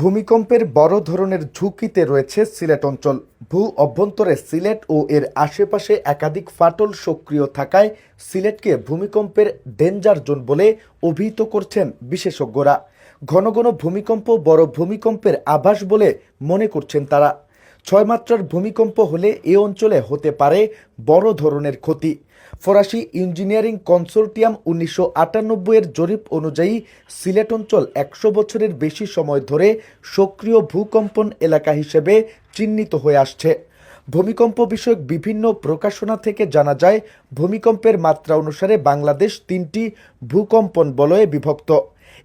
ভূমিকম্পের বড় ধরনের ঝুঁকিতে রয়েছে সিলেট অঞ্চল। ভূ অভ্যন্তরে সিলেট ও এর আশেপাশে একাধিক ফাটল সক্রিয় থাকায় সিলেটকে ভূমিকম্পের ডেঞ্জার জোন বলে অভিহিত করছেন বিশেষজ্ঞরা। ঘন ঘন ভূমিকম্প বড় ভূমিকম্পের আভাস বলে মনে করছেন তারা। ছয় মাত্রার ভূমিকম্প হলে এ অঞ্চলে হতে পারে বড় ধরনের ক্ষতি। ফরাসি ইঞ্জিনিয়ারিং কনসোর্টিয়াম উনিশশো আটানব্বই এর জরিপ অনুযায়ী সিলেট অঞ্চল একশো বছরের বেশি সময় ধরে সক্রিয় ভূকম্পন এলাকা হিসেবে চিহ্নিত হয়ে আসছে। ভূমিকম্প বিষয়ক বিভিন্ন প্রকাশনা থেকে জানা যায়, ভূমিকম্পের মাত্রা অনুসারে বাংলাদেশ তিনটি ভূকম্পন বলয়ে বিভক্ত।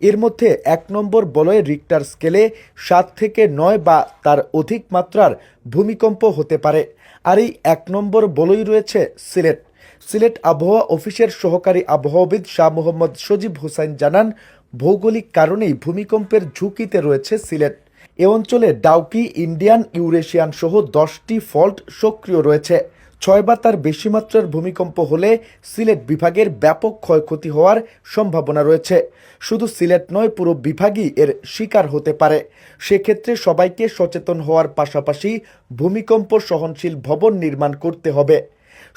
এর মধ্যে এক নম্বর বলয়ে রিক্টার স্কেলে সাত থেকে নয় বা তার অধিক মাত্রার ভূমিকম্প হতে পারে। আর এই এক নম্বর বলয় রয়েছে সিলেট। সিলেট আবহাওয়া অফিসের সহকারী আবহাওয়াবিদ শাহ মোহাম্মদ সজীব হোসাইন জানান, ভৌগোলিক কারণেই ভূমিকম্পের ঝুঁকিতে রয়েছে সিলেট। এ অঞ্চলে ডাউকি, ইন্ডিয়ান, ইউরেশিয়ান সহ দশটি ফল্ট সক্রিয় রয়েছে। ছয় বা তার বেশি মাত্রার ভূমিকম্প হলে সিলেট বিভাগের ব্যাপক ক্ষয়ক্ষতি হওয়ার সম্ভাবনা রয়েছে। শুধু সিলেট নয়, পুরো বিভাগই এর শিকার হতে পারে। সেক্ষেত্রে সবাইকে সচেতন হওয়ার পাশাপাশি ভূমিকম্প সহনশীল ভবন নির্মাণ করতে হবে।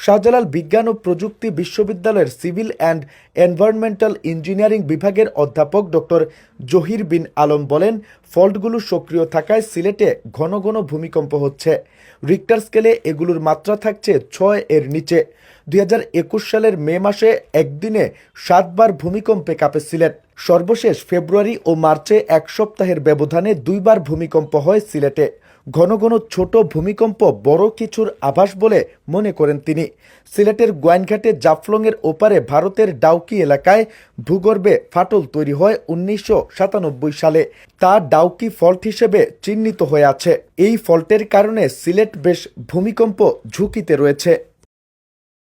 শাহজালাল বিজ্ঞান ও প্রযুক্তি বিশ্ববিদ্যালয়ের সিভিল অ্যান্ড এনভায়রনমেন্টাল ইঞ্জিনিয়ারিং বিভাগের অধ্যাপক ডক্টর জহির বিন আলম বলেন, ফল্টগুলো সক্রিয় থাকায় সিলেটে ঘন ঘন ভূমিকম্প হচ্ছে। রিক্টার স্কেলে এগুলোর মাত্রা থাকছে ছয় এর নিচে। দুই হাজার একুশ সালের মে মাসে একদিনে সাতবার ভূমিকম্পে কাঁপে সিলেট। সর্বশেষ ফেব্রুয়ারি ও মার্চে এক সপ্তাহের ব্যবধানে দুইবার ভূমিকম্প হয় সিলেটে। ঘন ঘন ছোট ভূমিকম্প বড় কিছুর আভাস বলে মনে করেন তিনি। সিলেটের গোয়াইনঘাটে জাফলংয়ের ওপারে ভারতের ডাউকি এলাকায় ভূগর্ভে ফাটল তৈরি হয় উনিশশো সাতানব্বই সালে। তা ডাউকি ফল্ট হিসেবে চিহ্নিত হয়ে আছে। এই ফল্টের কারণে সিলেট বেশ ভূমিকম্প ঝুঁকিতে রয়েছে।